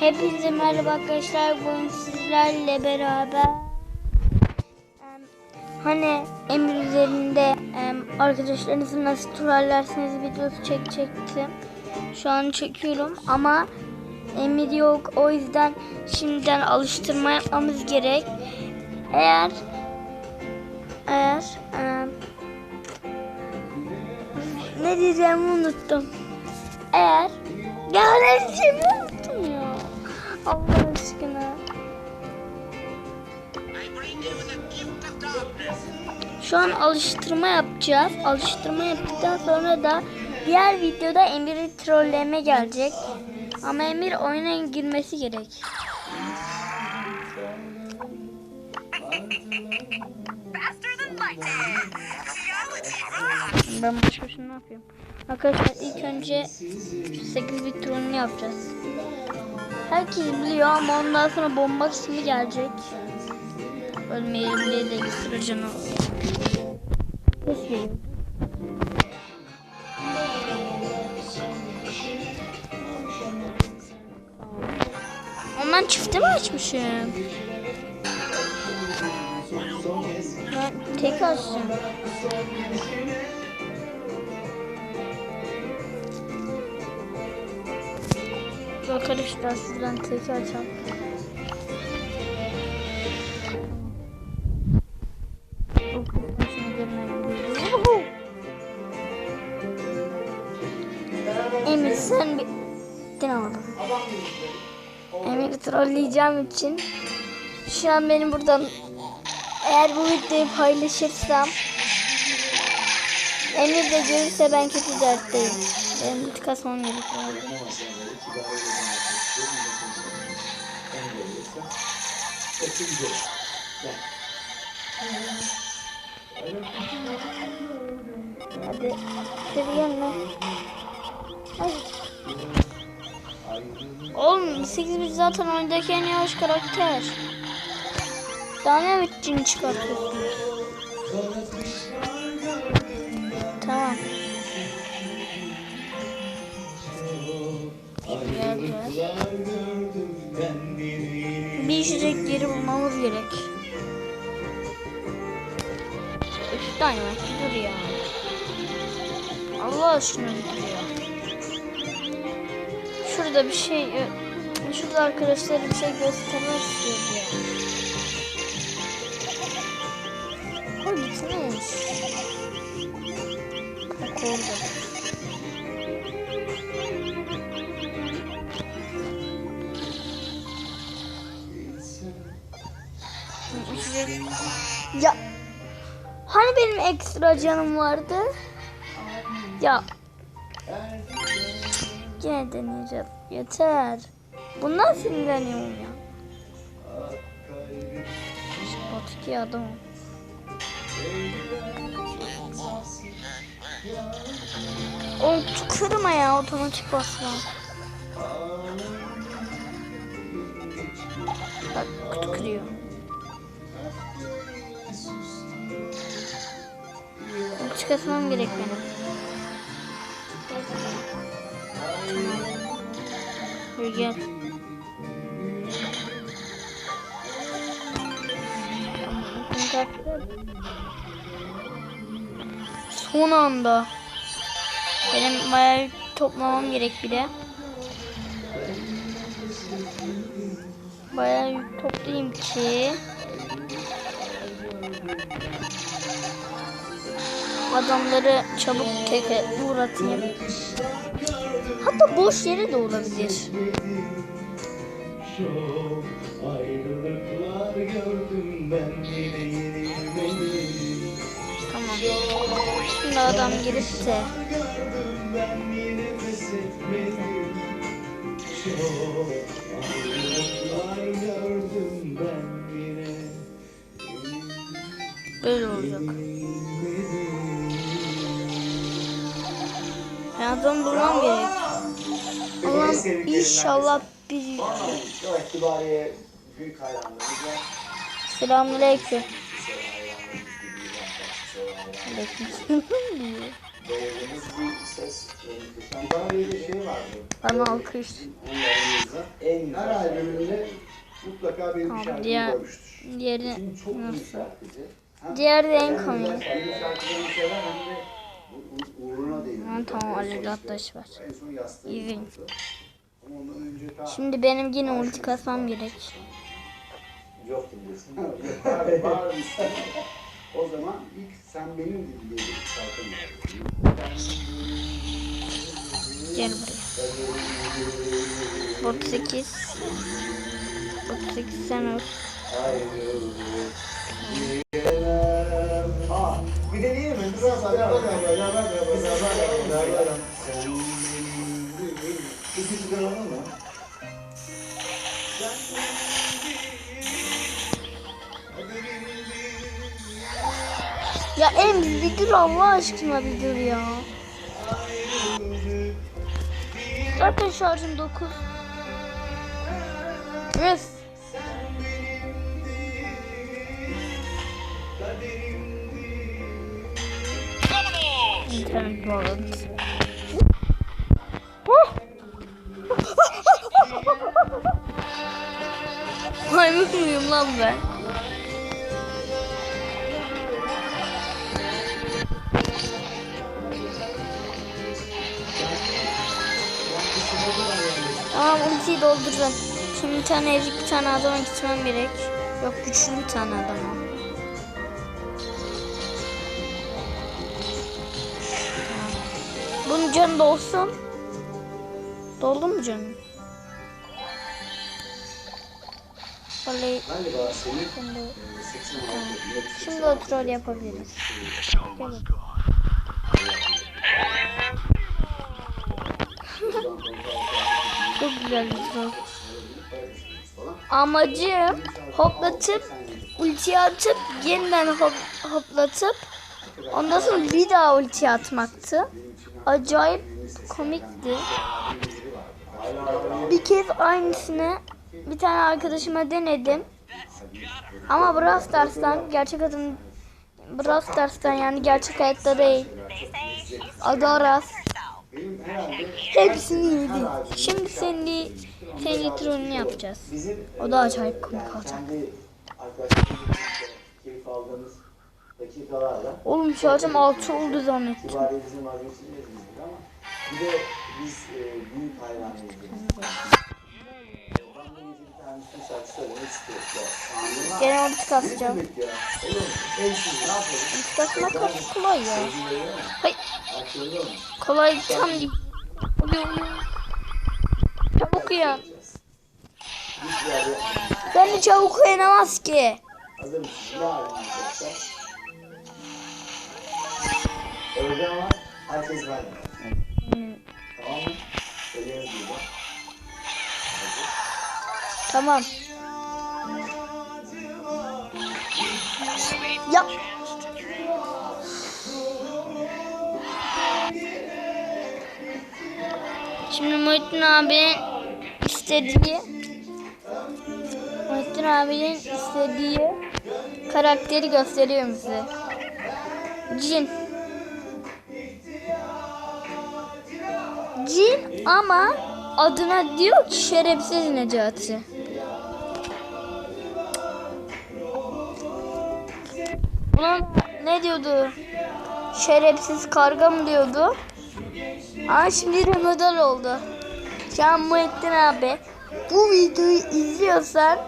Hepinize merhaba arkadaşlar. Bugün sizlerle beraber hani Emir üzerinde arkadaşlarınızı nasıl turlarlarsınız videosu çekecektim. Şu an çekiyorum ama Emir yok. O yüzden şimdiden alıştırma yapmamız gerek. Eğer eğer ne diyeceğimi unuttum. Eğer ya ne. Allah aşkına. Şu an alıştırma yapacağız. Alıştırma yaptıktan sonra da diğer videoda Emir'i trolleme gelecek. Ama Emir oyuna girmesi gerek. Ben başka şey ne yapayım? Arkadaşlar ilk önce 8 bit yapacağız. Herkes biliyor ama ondan sonra bomba kısmı gelecek. Ölmeyelim diye de ekstra canı geliyor. Ondan çifte mi açmışım? Ben tek açtım. Arkadaşlar sizden tek açalım. O kısmı şimdi görmedim. Emir sen bir... Ne oldu? Emir trolleyeceğim için şu an benim buradan eğer bu videoyu paylaşırsam Emir de görürse ben kötü dertteyim. Benim ulti kasmam gerekiyor. Hadi. Hadi yanına. Oğlum 8 bit zaten oyundaki en yavaş karakter. Daha ne bittiğini çıkartıyorsun? Tamam. Bir içecek yeri bulmamız gerek. Üç tane dur ya. Allah aşkına dur ya. Şurada bir şey... Şurada arkadaşlara bir şey göstermek istiyordu ya. O gitmiş. Orada. Ya hani benim ekstra canım vardı? Ya yine deneyeceğim. Yeter. Bundan sinirleniyorum ya. Batiki adamım. Oğlum kırma ya otomatik basma. Bak kutu kırıyor. Çıkartmam gerek benim. Dur gel. Son anda. Benim bayağı toplamam gerek bir de. Bayağı toplayayım ki. Adamları çabuk teke uğratayım. Hatta boş yere de olabilir. Ayrılıklar gördüm ben yine yenilmeli Tamam. Şimdi adam yine böyle olacak. Ben adamı bulmam gerek. Allah'ım inşallah bir. Selamünaleyküm. Bana alkış. En. Her albümünde mutlaka benim Tamam, diğer- koymuştur. Diğeri nasıl? Diğeri de en komik. tamam, işte- Gattaş var. İzin. Şimdi benim yine ulti kasmam gerek. Yok diyorsun. O zaman ilk sen benim gibi bir şarkım. Gel buraya. 38. 38 sen öl. Aa, bir de değil mi? Biraz daha beraber beraber beraber beraber İkisi de olur mu? Ya em bir dur Allah aşkına bir dur ya. Zaten şarjım 9. Üf. İnternet bağlantısı. Huh! Maymun muyum lan ben? Ultiyi dolduracağım. Şimdi bir tane ezik bir tane adama gitmem gerek. Yok güçlü bir tane adama. Bunun canı dolsun. Doldu mu canım? Vallahi şimdi, 86 şimdi o troll yapabiliriz. Gelin. Çok güzel bir troll. Amacım hoplatıp ulti atıp yeniden hop, hoplatıp ondan sonra bir daha ulti atmaktı. Acayip komikti. Bir kez aynısını bir tane arkadaşıma denedim. Ama Brawl Stars'tan gerçek adım Brawl Stars'tan yani gerçek hayatta değil. Herhalde Hepsini yedi. Şimdi senin senin trollünü yapacağız. O da acayip komik olacak. Oğlum şarjım 6 oldu zannettim. Bir de biz büyük hayranıyız. Gene ulti kasacağım. kasmak kolay ya. Hayır. Kolay tam değil. Çabuk uyan. Ben de çabuk uyanamaz ki. Tamam mı? Söylüyoruz burada. Tamam. Ya. Şimdi Muhittin abinin istediği Muhittin abinin istediği karakteri gösteriyorum size. Cin. Cin ama adına diyor ki şerefsiz Necati. Buna ne diyordu? Şerefsiz karga mı diyordu? Ama şimdi remodel oldu. Şu an Muhittin abi bu videoyu izliyorsan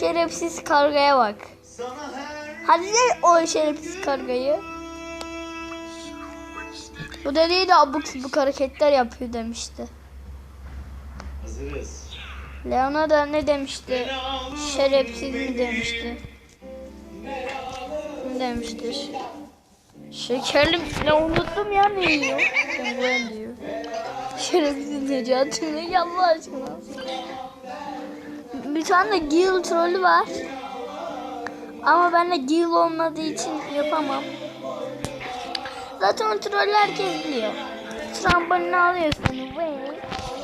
şerefsiz kargaya bak. Hadi de o şerefsiz kargayı. Bu da de abuk subuk hareketler yapıyor demişti. Hazırız. Leona da ne demişti? Şerefsiz mi demişti? Ne demiştir? Şekerli ne unuttum ya ne yiyor? Ben diyor. Şerefsiz Necati ne ya Allah aşkına. Bir tane de Gil trolü var. Ama ben de Gil olmadığı için yapamam. Zaten o trolü herkes biliyor. Trambolini alıyorsun.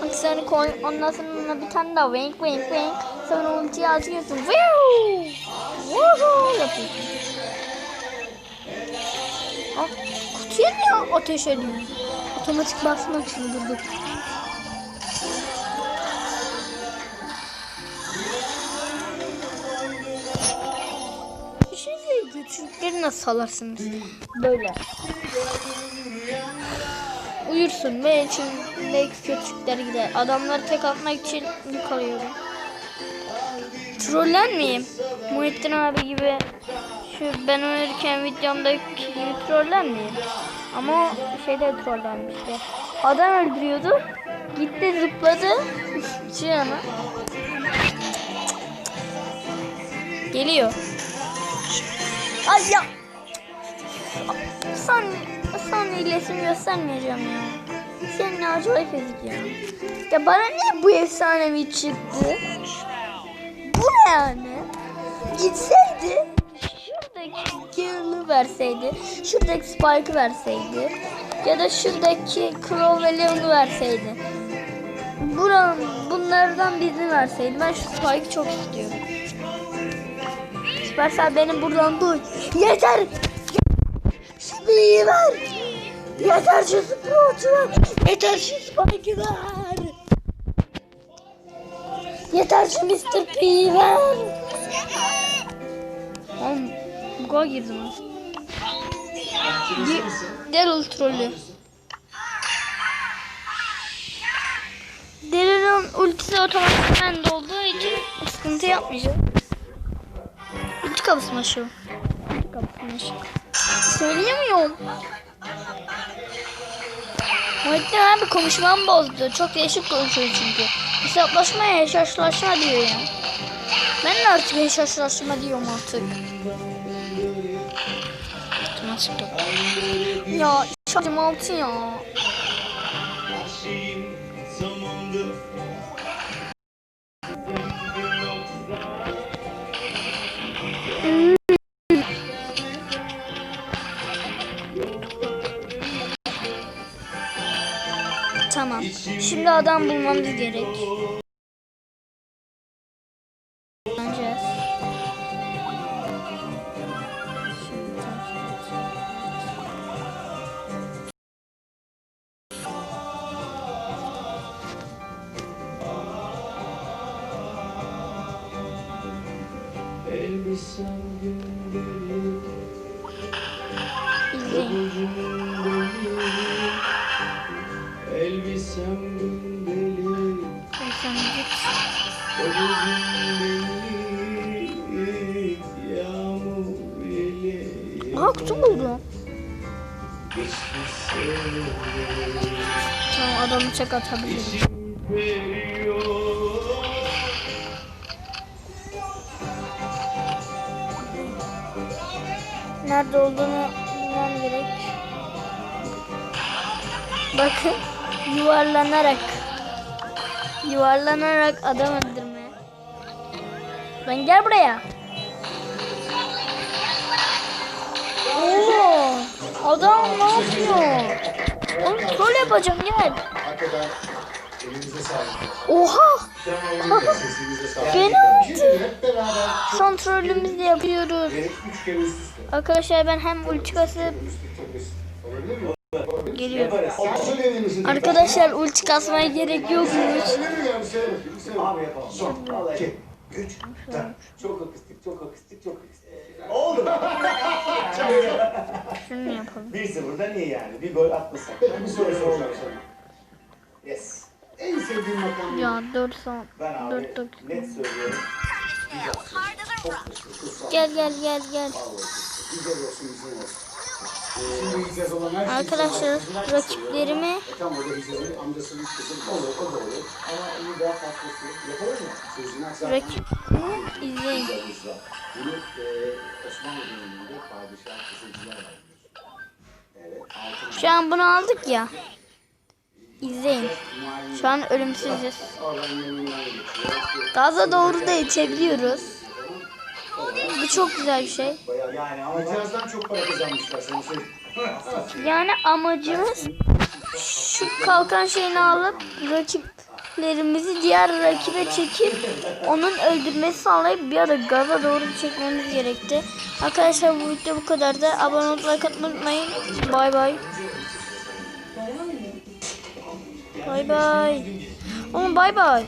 Bak seni koy. Ondan sonra bir tane daha wink wink wink. Sonra ultiyi atıyorsun. Woo! Woohoo! Yapıyorsun. Aa, kutuya niye ateş ediyor? Otomatik basma çıldırdı. Şey Çocukları nasıl salarsınız? Böyle. Uyursun. Benim için belki kötülükler gider. Adamları tek atmak için yukarıyorum. Trollen miyim? Muhittin abi gibi şu ben oynarken videomdaki gibi trollenmeyeyim. Ama şeyde trollenmişti. Adam öldürüyordu. Gitti zıpladı. Şey ama. Geliyor. Ay ya. Son, son iletimi göstermeyeceğim ya. Senin acayip ezik ya. Ya bana niye bu efsanevi çıktı? Bu ne yani? Gitseydi verseydi, şuradaki Spike'ı verseydi ya da şuradaki Crow ve Leon'u verseydi. Buranın, bunlardan birini verseydi. Ben şu Spike'ı çok istiyorum. Süpersel benim buradan duy. Yeter! Şu ver! Yeter şu Sprout'u ver! Yeter şu Spike'ı ver! Yeter şu Mr. P'yi ver! Oğlum buga girdim lan. Ge- Daryl trollü. Daryl'ın ultisi otomatikman dolduğu için sıkıntı yapmayacak. Ulti kapısı mı şu? Ulti kapısı mı şu? Söyleyemiyorum. Muhittin abi konuşmamı bozdu. Çok değişik konuşuyor çünkü. Hesaplaşma ya, şaşlaşma diyor ya. Ben de artık hesaplaşma diyorum artık. Nasıl Ya şarjım altı ya. Tamam. Şimdi adam bulmamız gerek. Sen git. Aa kutu buldum. Tamam adamı çek atabilirim. Nerede olduğunu bilmem gerek. Bakın yuvarlanarak yuvarlanarak adam öldürmeye. Lan gel buraya. Oo, adam ne yapıyor? Oğlum troll yapacağım gel. Oha beni attı. Son trollümüzü de yapıyoruz. Arkadaşlar ben hem ulti kasıp geliyorum. Arkadaşlar ulti kasmaya gerek yokmuş. Abi yapalım. Son. Vallahi. İki. Üç. Çok akustik, çok akustik, çok akustik. Oldu. Şunu yapalım. 1-0'dan iyi yani. Bir gol atmasak. Bir soru soracağım sana. Yes. En sevdiğin makam ne? Ya 4 son. Ben abi 4 dakika. net söylüyorum. Gel gel gel gel. Güzel olsun, güzel olsun. Arkadaşlar rakiplerimi rakibimi izleyin. Şu an bunu aldık ya. İzleyin. Şu an ölümsüzüz. Gaza doğru da içebiliyoruz. Bu çok güzel bir şey. Yani ama Hicaz'dan çok para kazanmışlar sana söyleyeyim. Yani amacımız şu kalkan şeyini alıp rakiplerimizi diğer rakibe çekip onun öldürmesi sağlayıp bir ara gaza doğru çekmemiz gerekti. Arkadaşlar bu video bu kadar da abone olup like atmayı unutmayın. Bay bay. Bay bay. Oğlum bay bay.